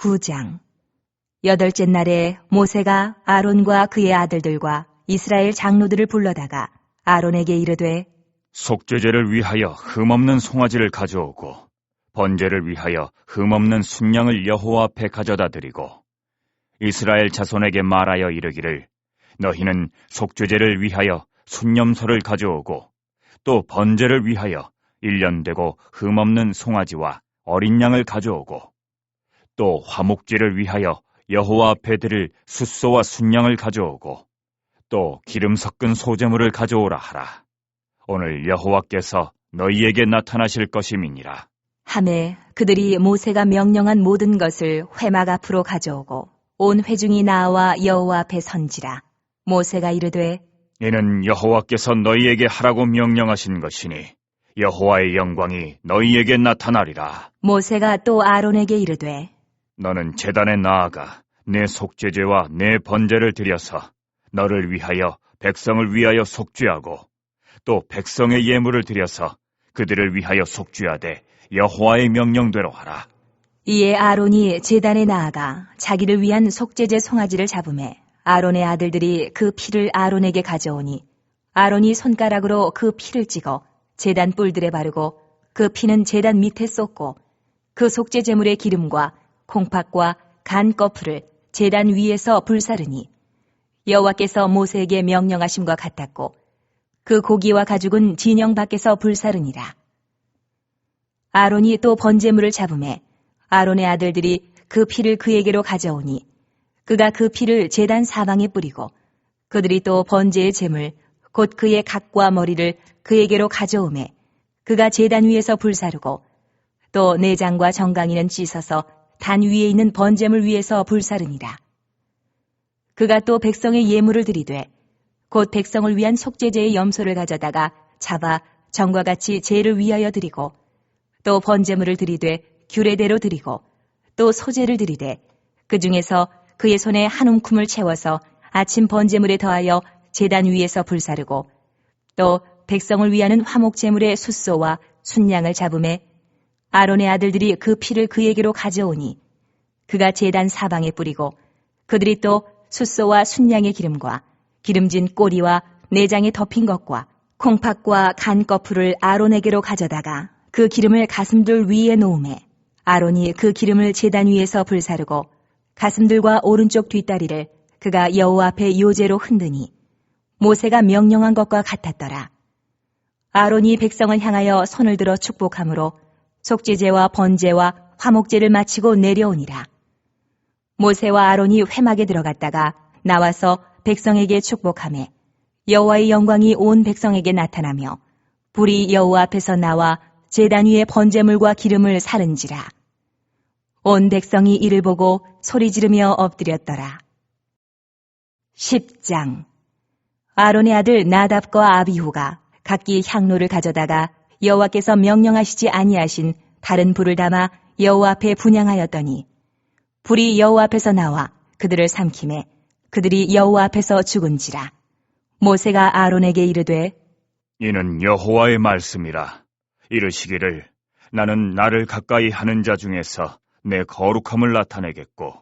9장. 여덟째 날에 모세가 아론과 그의 아들들과 이스라엘 장로들을 불러다가 아론에게 이르되 속죄제를 위하여 흠없는 송아지를 가져오고 번제를 위하여 흠없는 순양을 여호와 앞에 가져다 드리고 이스라엘 자손에게 말하여 이르기를 너희는 속죄제를 위하여 순념소를 가져오고 또 번제를 위하여 일년 되고 흠없는 송아지와 어린 양을 가져오고 또 화목제를 위하여 여호와 앞에 드릴 숫소와 순양을 가져오고 또 기름 섞은 소재물을 가져오라 하라. 오늘 여호와께서 너희에게 나타나실 것임이니라. 함에 그들이 모세가 명령한 모든 것을 회막 앞으로 가져오고 온 회중이 나와 여호와 앞에 선지라 모세가 이르되 이는 여호와께서 너희에게 하라고 명령하신 것이니 여호와의 영광이 너희에게 나타나리라. 모세가 또 아론에게 이르되 너는 제단에 나아가 내 속죄제와 내 번제를 드려서 너를 위하여 백성을 위하여 속죄하고 또 백성의 예물을 드려서 그들을 위하여 속죄하되 여호와의 명령대로 하라. 이에 아론이 제단에 나아가 자기를 위한 속죄제 송아지를 잡음에 아론의 아들들이 그 피를 아론에게 가져오니 아론이 손가락으로 그 피를 찍어 제단 뿔들에 바르고 그 피는 제단 밑에 쏟고 그 속죄 제물의 기름과 콩팥과 간 거풀을 제단 위에서 불사르니 여호와께서 모세에게 명령하심과 같았고 그 고기와 가죽은 진영 밖에서 불사르니라. 아론이 또 번제물을 잡음에 아론의 아들들이 그 피를 그에게로 가져오니 그가 그 피를 제단 사방에 뿌리고 그들이 또 번제의 제물 곧 그의 각과 머리를 그에게로 가져오매 그가 제단 위에서 불사르고 또 내장과 정강이는 찢어서 단 위에 있는 번제물 위에서 불사르니라. 그가 또 백성의 예물을 드리되 곧 백성을 위한 속죄제의 염소를 가져다가 잡아 정과 같이 제를 위하여 드리고 또 번제물을 드리되 규례대로 드리고 또 소제를 드리되 그 중에서 그의 손에 한 움큼을 채워서 아침 번제물에 더하여 제단 위에서 불사르고 또 백성을 위하는 화목제물의 숫소와 순양을 잡음에 아론의 아들들이 그 피를 그에게로 가져오니 그가 제단 사방에 뿌리고 그들이 또 숫소와 순양의 기름과 기름진 꼬리와 내장에 덮인 것과 콩팥과 간 거풀을 아론에게로 가져다가 그 기름을 가슴들 위에 놓음에 아론이 그 기름을 제단 위에서 불사르고 가슴들과 오른쪽 뒷다리를 그가 여호와 앞에 요제로 흔드니 모세가 명령한 것과 같았더라. 아론이 백성을 향하여 손을 들어 축복함으로 속죄제와 번제와 화목제를 마치고 내려오니라. 모세와 아론이 회막에 들어갔다가 나와서 백성에게 축복함에 여호와의 영광이 온 백성에게 나타나며 불이 여호와 앞에서 나와 제단 위에 번제물과 기름을 사른지라. 온 백성이 이를 보고 소리 지르며 엎드렸더라. 10장 아론의 아들 나답과 아비후가 각기 향로를 가져다가 여호와께서 명령하시지 아니하신 다른 불을 담아 여호와 앞에 분양하였더니 불이 여호와 앞에서 나와 그들을 삼킴에 그들이 여호와 앞에서 죽은지라 모세가 아론에게 이르되 이는 여호와의 말씀이라 이르시기를 나는 나를 가까이 하는 자 중에서 내 거룩함을 나타내겠고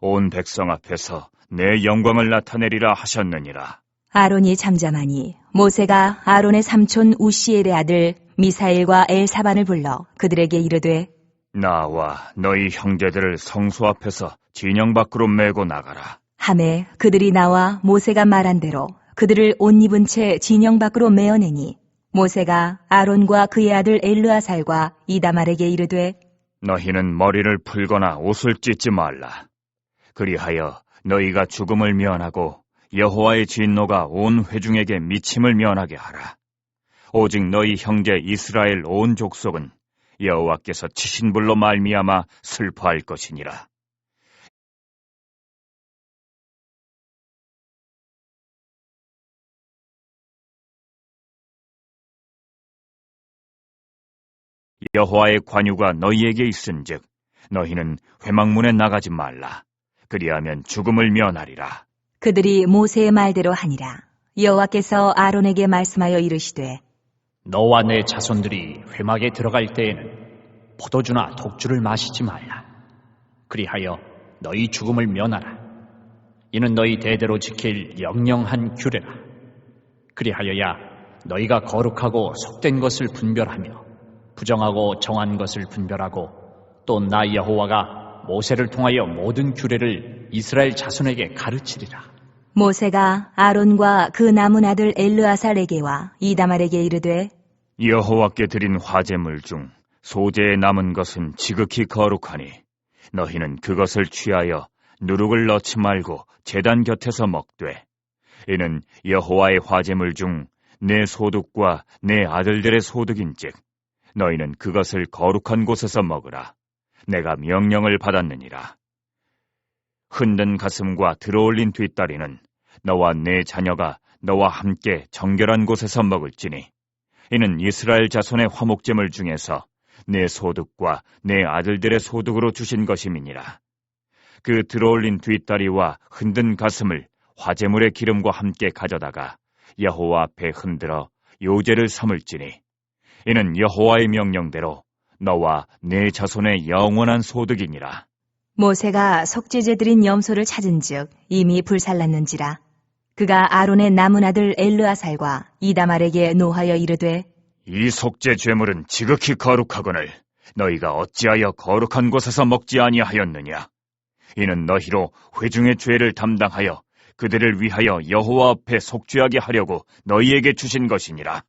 온 백성 앞에서 내 영광을 나타내리라 하셨느니라. 아론이 잠잠하니 모세가 아론의 삼촌 우시엘의 아들 미사엘과 엘사반을 불러 그들에게 이르되 나와 너희 형제들을 성소 앞에서 진영 밖으로 메고 나가라. 함에 그들이 나와 모세가 말한 대로 그들을 옷 입은 채 진영 밖으로 메어내니 모세가 아론과 그의 아들 엘르아살과 이다말에게 이르되 너희는 머리를 풀거나 옷을 찢지 말라. 그리하여 너희가 죽음을 면하고 여호와의 진노가 온 회중에게 미침을 면하게 하라. 오직 너희 형제 이스라엘 온 족속은 여호와께서 치신 불로 말미암아 슬퍼할 것이니라. 여호와의 관유가 너희에게 있은즉 너희는 회막문에 나가지 말라. 그리하면 죽음을 면하리라. 그들이 모세의 말대로 하니라 여호와께서 아론에게 말씀하여 이르시되 너와 내 자손들이 회막에 들어갈 때에는 포도주나 독주를 마시지 말라. 그리하여 너희 죽음을 면하라. 이는 너희 대대로 지킬 영영한 규례라. 그리하여야 너희가 거룩하고 속된 것을 분별하며 부정하고 정한 것을 분별하고 또 나 여호와가 모세를 통하여 모든 규례를 이스라엘 자손에게 가르치리라. 모세가 아론과 그 남은 아들 엘르아살에게와 이다말에게 이르되 여호와께 드린 화제물 중 소재에 남은 것은 지극히 거룩하니 너희는 그것을 취하여 누룩을 넣지 말고 제단 곁에서 먹되 이는 여호와의 화제물 중 내 소득과 내 아들들의 소득인즉 너희는 그것을 거룩한 곳에서 먹으라. 내가 명령을 받았느니라. 흔든 가슴과 들어올린 뒷다리는 너와 내 자녀가 너와 함께 정결한 곳에서 먹을지니 이는 이스라엘 자손의 화목제물 중에서 내 소득과 내 아들들의 소득으로 주신 것임이니라. 그 들어올린 뒷다리와 흔든 가슴을 화제물의 기름과 함께 가져다가 여호와 앞에 흔들어 요제를 삼을지니 이는 여호와의 명령대로 너와 내 자손의 영원한 소득이니라. 모세가 속죄제 드린 염소를 찾은즉 이미 불살랐는지라 그가 아론의 남은 아들 엘르아살과 이다말에게 노하여 이르되 이 속죄 죄물은 지극히 거룩하거늘 너희가 어찌하여 거룩한 곳에서 먹지 아니하였느냐? 이는 너희로 회중의 죄를 담당하여 그들을 위하여 여호와 앞에 속죄하게 하려고 너희에게 주신 것이니라.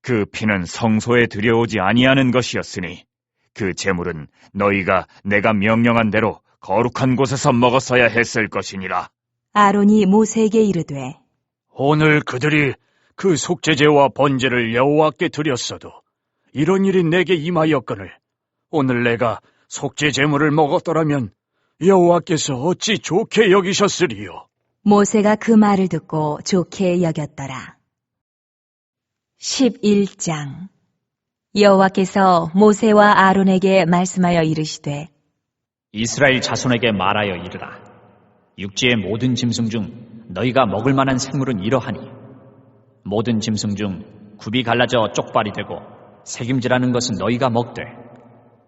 그 피는 성소에 들여오지 아니하는 것이었으니 그 제물은 너희가 내가 명령한 대로 거룩한 곳에서 먹었어야 했을 것이니라. 아론이 모세에게 이르되 오늘 그들이 그 속죄제와 번제를 여호와께 드렸어도 이런 일이 내게 임하였거늘 오늘 내가 속죄 제물을 먹었더라면 여호와께서 어찌 좋게 여기셨으리요 모세가 그 말을 듣고 좋게 여겼더라. 11장 여호와께서 모세와 아론에게 말씀하여 이르시되 이스라엘 자손에게 말하여 이르라. 육지의 모든 짐승 중 너희가 먹을 만한 생물은 이러하니 모든 짐승 중 굽이 갈라져 쪽발이 되고 색임질하는 것은 너희가 먹되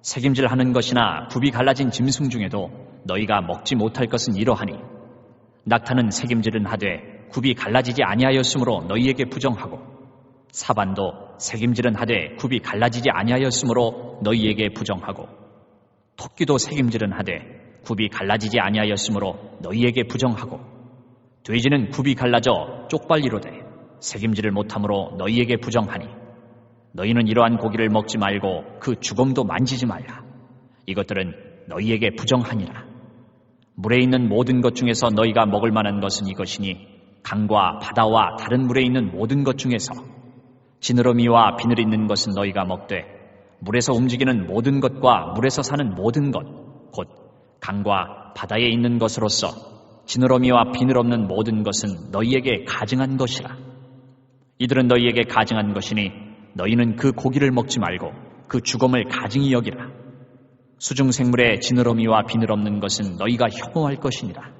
색임질하는 것이나 굽이 갈라진 짐승 중에도 너희가 먹지 못할 것은 이러하니 낙타는 색임질은 하되 굽이 갈라지지 아니하였으므로 너희에게 부정하고 사반도 색임질은 하되 굽이 갈라지지 아니하였으므로 너희에게 부정하고 토끼도 색임질은 하되 굽이 갈라지지 아니하였으므로 너희에게 부정하고 돼지는 굽이 갈라져 쪽발리로되 색임질을 못함으로 너희에게 부정하니 너희는 이러한 고기를 먹지 말고 그 죽음도 만지지 말라. 이것들은 너희에게 부정하니라. 물에 있는 모든 것 중에서 너희가 먹을 만한 것은 이것이니 강과 바다와 다른 물에 있는 모든 것 중에서 지느러미와 비늘 있는 것은 너희가 먹되 물에서 움직이는 모든 것과 물에서 사는 모든 것, 곧 강과 바다에 있는 것으로서 지느러미와 비늘 없는 모든 것은 너희에게 가증한 것이라. 이들은 너희에게 가증한 것이니 너희는 그 고기를 먹지 말고 그 죽음을 가증히 여기라. 수중 생물의 지느러미와 비늘 없는 것은 너희가 혐오할 것이니라.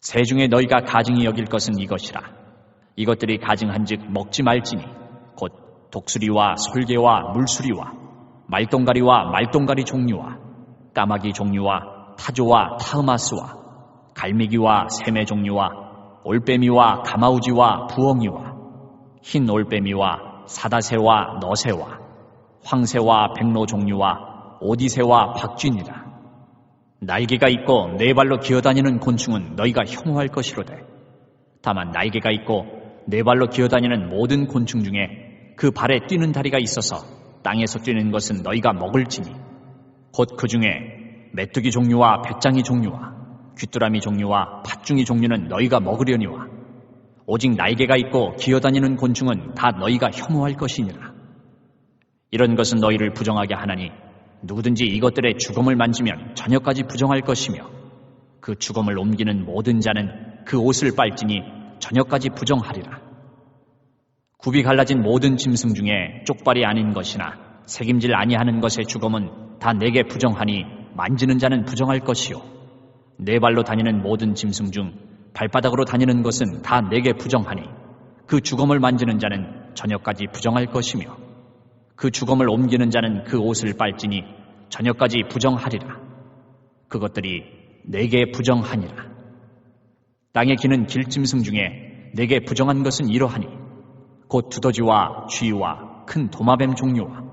새 중에 너희가 가증히 여길 것은 이것이라. 이것들이 가증한즉 먹지 말지니 곧 독수리와 솔개와 물수리와 말똥가리와 말똥가리 종류와 까마귀 종류와 타조와 타흐마스와 갈매기와 새매 종류와 올빼미와 가마우지와 부엉이와 흰 올빼미와 사다새와 너새와 황새와 백로 종류와 오디새와 박쥐니라. 날개가 있고 네 발로 기어다니는 곤충은 너희가 혐오할 것이로되 다만 날개가 있고 네 발로 기어다니는 모든 곤충 중에 그 발에 뛰는 다리가 있어서 땅에서 뛰는 것은 너희가 먹을지니 곧 그 중에 메뚜기 종류와 백장이 종류와 귀뚜라미 종류와 팥중이 종류는 너희가 먹으려니와 오직 날개가 있고 기어다니는 곤충은 다 너희가 혐오할 것이니라. 이런 것은 너희를 부정하게 하나니 누구든지 이것들의 죽음을 만지면 저녁까지 부정할 것이며 그 죽음을 옮기는 모든 자는 그 옷을 빨지니 저녁까지 부정하리라. 굽이 갈라진 모든 짐승 중에 쪽발이 아닌 것이나 색임질 아니하는 것의 죽음은 다 내게 부정하니 만지는 자는 부정할 것이요. 네 발로 다니는 모든 짐승 중 발바닥으로 다니는 것은 다 내게 부정하니 그 죽음을 만지는 자는 저녁까지 부정할 것이며 그 죽음을 옮기는 자는 그 옷을 빨지니 저녁까지 부정하리라. 그것들이 내게 부정하니라. 땅에 기는 길짐승 중에 내게 부정한 것은 이러하니 곧 두더지와 쥐와 큰 도마뱀 종류와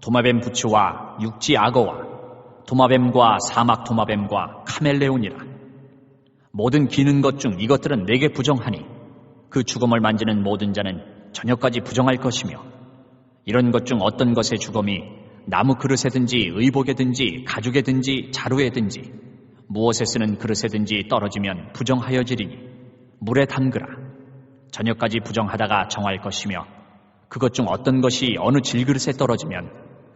도마뱀 부츠와 육지 악어와 도마뱀과 사막 도마뱀과 카멜레온이라. 모든 기는 것 중 이것들은 내게 부정하니 그 죽음을 만지는 모든 자는 저녁까지 부정할 것이며 이런 것 중 어떤 것의 죽음이 나무 그릇에든지 의복에든지 가죽에든지 자루에든지 무엇에 쓰는 그릇에든지 떨어지면 부정하여지리니 물에 담그라 저녁까지 부정하다가 정할 것이며 그것 중 어떤 것이 어느 질그릇에 떨어지면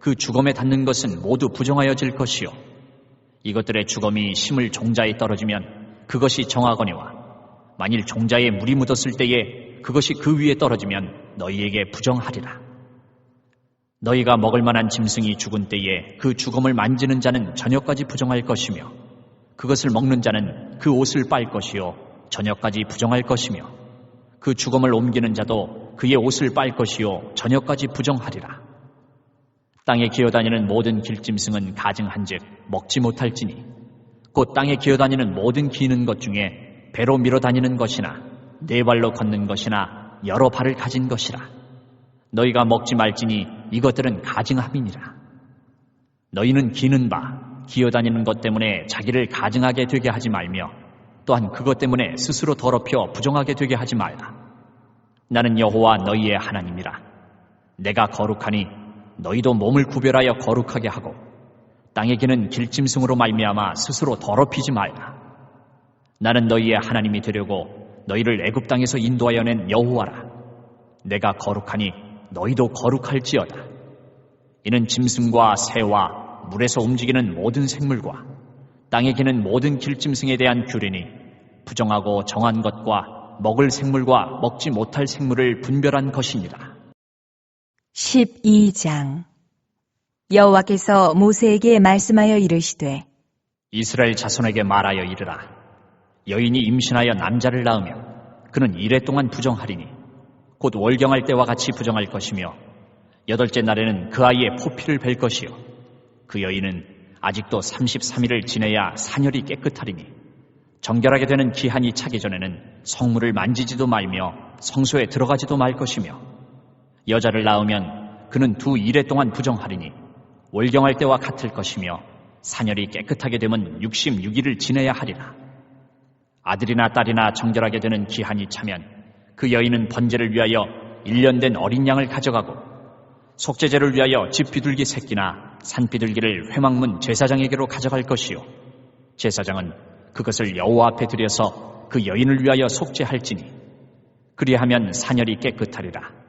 그 죽음에 닿는 것은 모두 부정하여질 것이요. 이것들의 죽음이 심을 종자에 떨어지면 그것이 정하거니와 만일 종자에 물이 묻었을 때에 그것이 그 위에 떨어지면 너희에게 부정하리라. 너희가 먹을 만한 짐승이 죽은 때에 그 죽음을 만지는 자는 저녁까지 부정할 것이며 그것을 먹는 자는 그 옷을 빨 것이요 저녁까지 부정할 것이며 그 죽음을 옮기는 자도 그의 옷을 빨 것이요 저녁까지 부정하리라. 땅에 기어다니는 모든 길짐승은 가증한즉 먹지 못할지니 곧 땅에 기어다니는 모든 기는 것 중에 배로 밀어다니는 것이나 네 발로 걷는 것이나 여러 발을 가진 것이라. 너희가 먹지 말지니 이것들은 가증함이니라. 너희는 기는 바, 기어다니는 것 때문에 자기를 가증하게 되게 하지 말며 또한 그것 때문에 스스로 더럽혀 부정하게 되게 하지 말라. 나는 여호와 너희의 하나님이라. 내가 거룩하니 너희도 몸을 구별하여 거룩하게 하고 땅에 기는 길짐승으로 말미암아 스스로 더럽히지 말라. 나는 너희의 하나님이 되려고 너희를 애굽 땅에서 인도하여 낸 여호와라. 내가 거룩하니 너희도 거룩할지어다. 이는 짐승과 새와 물에서 움직이는 모든 생물과 땅에 기는 모든 길짐승에 대한 규례니 부정하고 정한 것과 먹을 생물과 먹지 못할 생물을 분별한 것이니라. 12장 여호와께서 모세에게 말씀하여 이르시되 이스라엘 자손에게 말하여 이르라. 여인이 임신하여 남자를 낳으면 그는 이래 동안 부정하리니 곧 월경할 때와 같이 부정할 것이며 여덟째 날에는 그 아이의 포피를 뵐 것이요 그 여인은 아직도 33일을 지내야 산열이 깨끗하리니 정결하게 되는 기한이 차기 전에는 성물을 만지지도 말며 성소에 들어가지도 말 것이며 여자를 낳으면 그는 두 일해 동안 부정하리니 월경할 때와 같을 것이며 산열이 깨끗하게 되면 66일을 지내야 하리라. 아들이나 딸이나 정결하게 되는 기한이 차면 그 여인은 번제를 위하여 1년 된 어린 양을 가져가고 속죄제를 위하여 집 비둘기 새끼나 산 비둘기를 회막문 제사장에게로 가져갈 것이요. 제사장은 그것을 여호와 앞에 들여서 그 여인을 위하여 속죄할지니 그리하면 산열이 깨끗하리라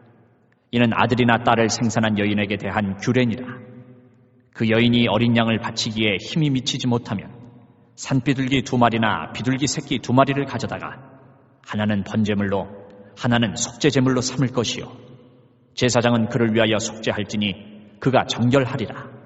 이는 아들이나 딸을 생산한 여인에게 대한 규례니라. 그 여인이 어린 양을 바치기에 힘이 미치지 못하면 산비둘기 두 마리나 비둘기 새끼 두 마리를 가져다가 하나는 번제물로 하나는 속죄제물로 삼을 것이요. 제사장은 그를 위하여 속죄할지니 그가 정결하리라